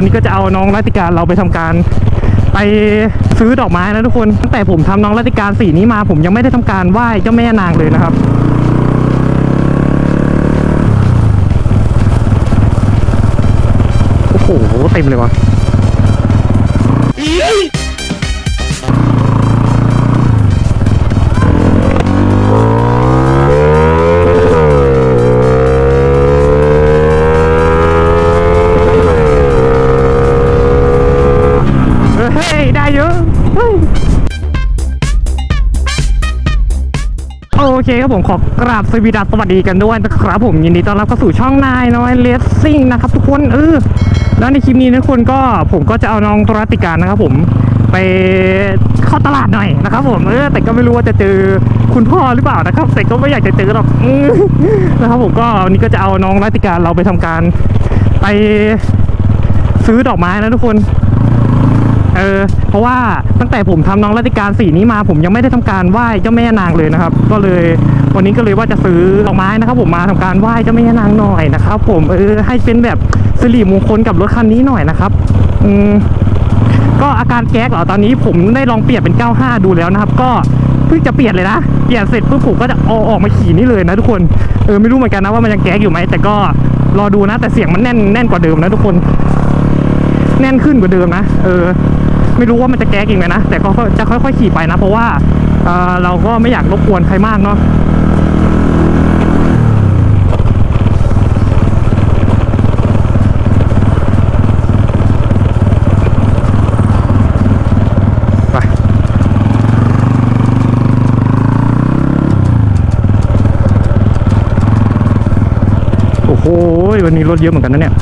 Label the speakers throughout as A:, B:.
A: อันนี้ก็จะเอาน้องรัติการเราไปทำการไปซื้อดอกไม้นะทุกคน ตั้งแต่ผมทำน้องรัติการสีนี้มา ผมยังไม่ได้ทำการไหว้เจ้าแม่นางเลยนะครับโอ้โหเต็มเลยวะเกราบสวีดัสสวัสดีกันด้วยนะครับผมยินดีต้อนรับเข้าสู่ช่องนายน้อยเลสซิ่งนะครับทุกคนเออแล้วในคลิปนี้นะทุกคนก็ผมก็จะเอาน้องตรติการนะครับผมไปเข้าตลาดหน่อยนะครับผมเออแต่ก็ไม่รู้ว่าจะเจอคุณพ่อหรือเปล่านะครับแต่ก็ไม่อยากจะเจอหรอกออนะครับผมก็วันนี้ก็จะเอาน้องรัติการเราไปทำการ ไปซื้อดอกไม้นะทุกคน เออเพราะว่าตั้งแต่ผมทำน้องรัติการสีนี้มาผมยังไม่ได้ทำการไหว้เจ้าแม่นางเลยนะครับ ก็เลยวันนี้ก็เลยว่าจะซื้อดอกไม้นะครับ ผมมาทำการไหว้เจ้าแม่นางหน่อยนะครับ ผมเออให้เป็นแบบสิริมงคลกับรถคันนี้หน่อยนะครับอืมก็อาการแก๊กเหรอตอนนี้ผมได้ลองเปลี่ยนเป็น 95 ดูแล้วนะครับ ก็เพิ่งจะเปลี่ยนเลยนะ เปลี่ยนเสร็จปุ๊บผมก็จะอออกมาขี่นี่เลยนะทุกคน เออไม่รู้เหมือนกันนะว่ามันยังแก๊กอยู่ไหม แต่ก็รอดูนะ แต่เสียงมันแน่นแน่นกว่าเดิมนะทุกคน แน่นขึ้นกว่าเดิมนะ เออ ไม่รู้ว่ามันจะแก๊กอีกไหมนะ แต่ก็จะค่อยๆขี่ไปนะ เพราะว่าเออเราก็ไม่อยากรบกวนใครมากเนาะไปโอ้โหวันนี้รถเยอะเหมือนกันนะเนี่ย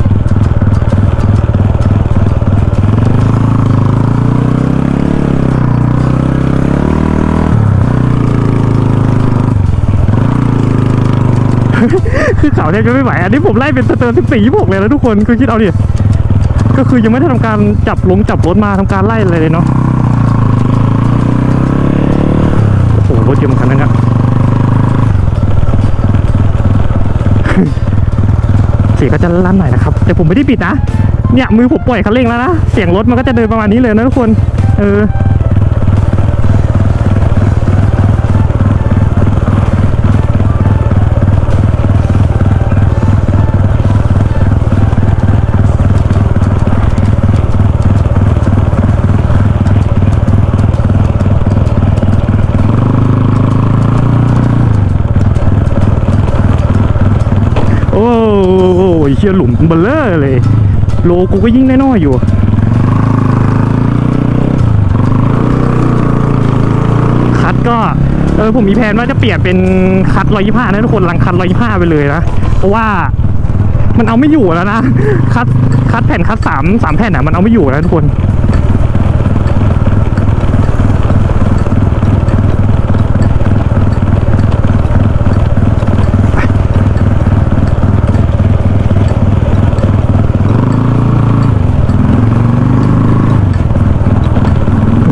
A: คือข่าวแทบจะไม่ไหวอันนี้ผมไล่เป็นสเตอร์สิบสี่ยี่หกเลยแล้วทุกคนคือคิดเอาดิก็คือยังไม่ได้ทำการจับลงจับรถมาทำการไล่อะไรเลยเนาะโอ้โหรถเยอะเหมือนกันนะเนี่ยเสียงก็จะลั่นหน่อยนะครับ แต่ผมไม่ได้ปิดนะเนี่ยมือผมปล่อยคันเร่งแล้วนะเสียงรถมันก็จะเดินประมาณนี้เลยนะทุกคน เออ อ้โหเชี่ยหลุมเบลเลอร์เลย โลกูก็ยิ่งน้อยอยู่คัดก็เออผมมีแผนว่าจะเปลี่ยนเป็นคัดร้อยยี่ห้านะทุกคนลังคัดร้อยยี่ห้าไปเลยนะ เพราะว่ามันเอาไม่อยู่แล้วนะคัดคัดแผ่นคัดสามสามแผ่นอะมันเอาไม่อยู่แล้วทุกคน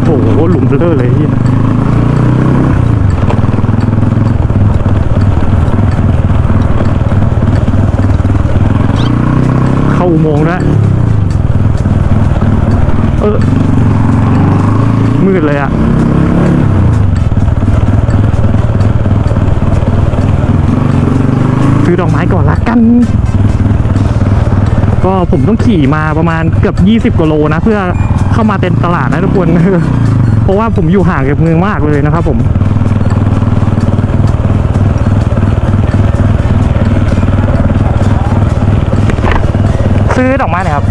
A: โอ้โห เลยเหี้ยเข้าอุโมงค์แล้วเออมืดเลยอะซื้อดอกไม้ก่อนละกัน ก็ผมต้องขี่มาประมาณเกือบ 20กว่าโลนะ เพื่อเข้ามาเต็มตลาดนะทุกคน เพราะว่าผมอยู่ห่างจากเมืองมากเลยนะครับผมซื้อดอกไม้หน่อยครับ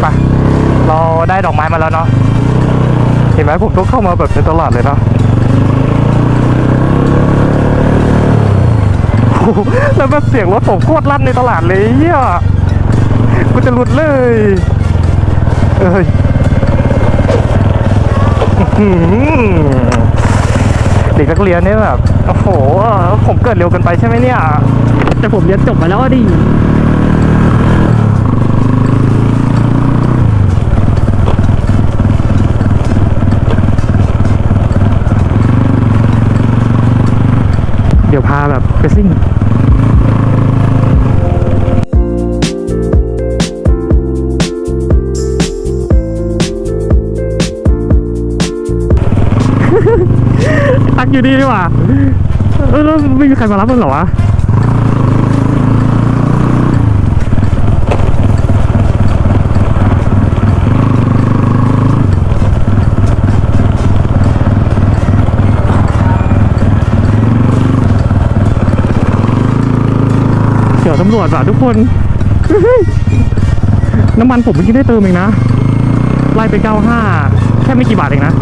A: ไป เราได้ดอกไม้มาแล้วเนาะ เห็นไหมผมต้องเข้ามาแบบในตลาดเลยเนาะ โอ้โห แล้วแบบเสียงรถผมโคตรลั่นในตลาดเลยเฮียกูจะหลุดเลยเอ้ยหือเด็กนักเรียนเนี่ยแบบโอ้โห ผมเกิดเร็วเกินไปใช่ไหมเนี่ย แต่ผมเรียนจบมาแล้วดิเดี๋ยวพาแบบไปซิ่ง ตักอยู่ดีดีกว่าเออแล้วไม่มีใครมารับมันเหรอวะเดี๋ยวตำรวจว่ะทุกคน น้ำมันผมเมื่อกี้ได้เติมเองนะ ไล่ไป 95 แค่ไม่กี่บาทเองนะ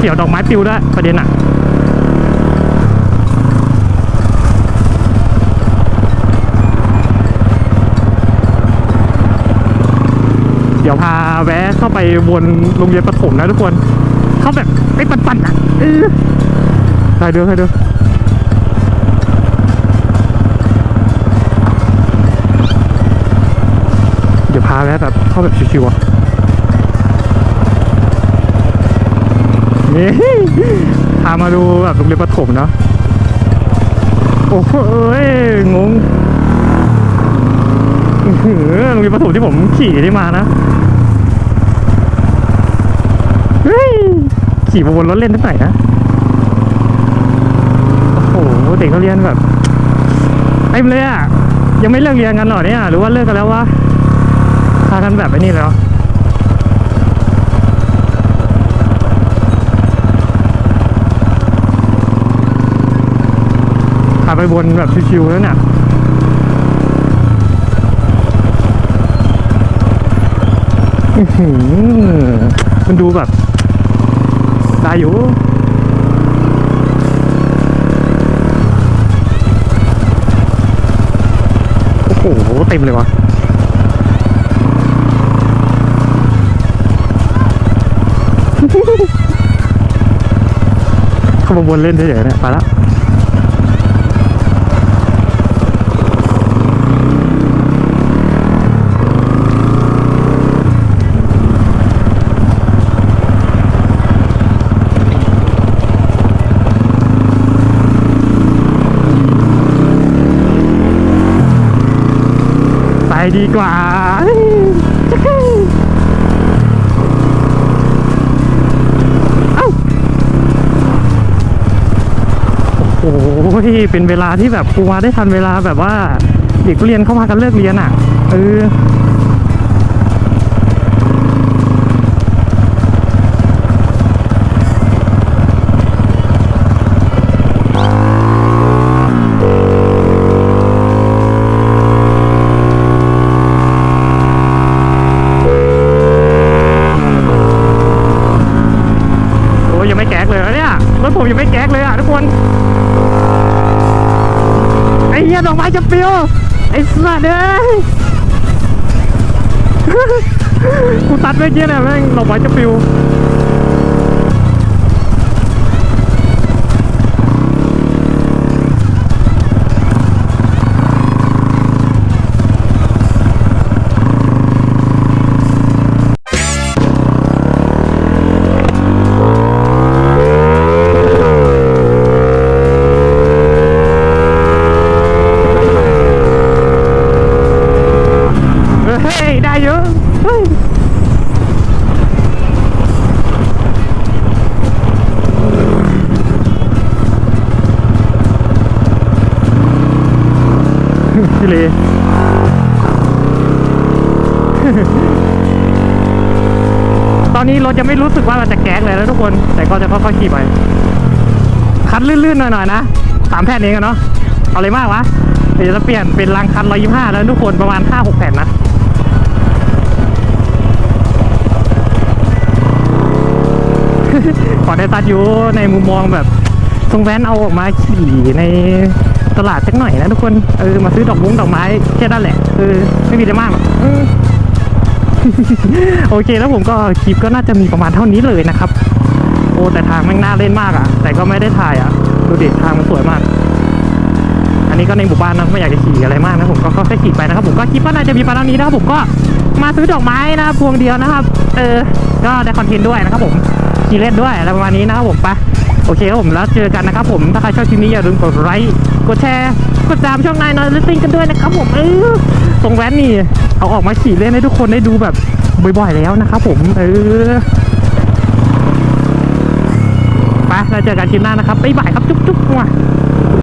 A: เกี่ยวดอกไม้ปิวด้วยประเด็นอะเดี๋ยวพาแวะเข้าไปวนโรงเรียนประถมนะทุกคน เข้าแบบไม่ปั่นๆอะเออใครดูใครดูเดี๋ยวพาแวะแบบเข้าแบบชิวๆอะ นี่พามาดูแบบโรงเรียนประถมเนาะโอ้โหเอ้ยงงอื้ออโรงเรียนประถมที่ผมขี่ได้มานะขี่บนรถเล่นตั้ไหนนะโอ้โหเด็กเขาเรียนแบบเต็มเลยอะยังไม่เลิกเรียนกันหรอเนี่ยหรือว่าเลิกกันแล้ววะพากันแบบไอ้นี่แล้ว ไปบนแบบชิวๆแล้วเนี่ยอื้อหือมันดูแบบได้อยู่โอ้โหเต็มเลยวะเขามาบนเล่นเฉยๆเนี่ยไปละ ดีกว่าเอ้าโอ้โหเป็นเวลาที่แบบครูมาได้ทันเวลาแบบว่าเด็กเรียนเข้ามากันเลิกเรียนอะ เออ จะปิวไอ้สัตว์เอ้ยกูตัดเมื่อกี้เนี่ยแม่งดอกไม้จะปิว พี่เลตอนนี้รถยังไม่รู้สึกว่ามันจะแก๊กเลยนะทุกคน แต่ก็จะค่อยๆขี่ไป คันลื่นๆหน่อยๆนะสามแผ่นเองอะเนาะ เอาเลยมากวะ เดี๋ยวจะเปลี่ยนเป็นรังคัน125แล้วทุกคนประมาณ5-6แผ่นนะขอได้ตัดอยู่ในมุมมองแบบทรงแวนเอาออกมาขี่ใน ตลาดสักหน่อยนะทุกคนเออมาซื้อดอกมุ้งดอกไม้แค่นั้นแหละเออไม่มีอะไรมากโอเคแล้วผมก็คลิปก็น่าจะมีประมาณเท่านี้เลยนะครับ โอ้แต่ทางแม่งน่าเล่นมากอะ่ะ แต่ก็ไม่ได้ถ่ายอะ่ะดูดิทางมันสวยมาก อันนี้ก็ในหมู่บ้านนะไม่อยากจะขี่อะไรมากนะผมก็ค่อยๆขี่ไปนะครับผมก็คลิปก็น่าจะมีประมาณนี้นะครับผมก็มาซื้อดอกไม้นะครับพวงเดียวนะครับ เออ ก็ได้คอนเทนต์ด้วยนะครับผมขี่เล่นด้วยอะไรประมาณนี้นะครับผมไป โอเคครับผมแล้วเจอกันนะครับผมถ้าใครชอบคลิปนี้อย่าลืมกดไลค์กดแชร์กดตามช่องนายนอยลิสติ้งกันด้วยนะครับผมเออตรงแว้นนี่เอาออกมาขี่เล่นให้ทุกคนได้ดูแบบบ่อยๆแล้วนะครับผมเออไปแล้วเจอกันคลิปหน้านะครับบ๊ายบายครับจุ๊บๆว่ะ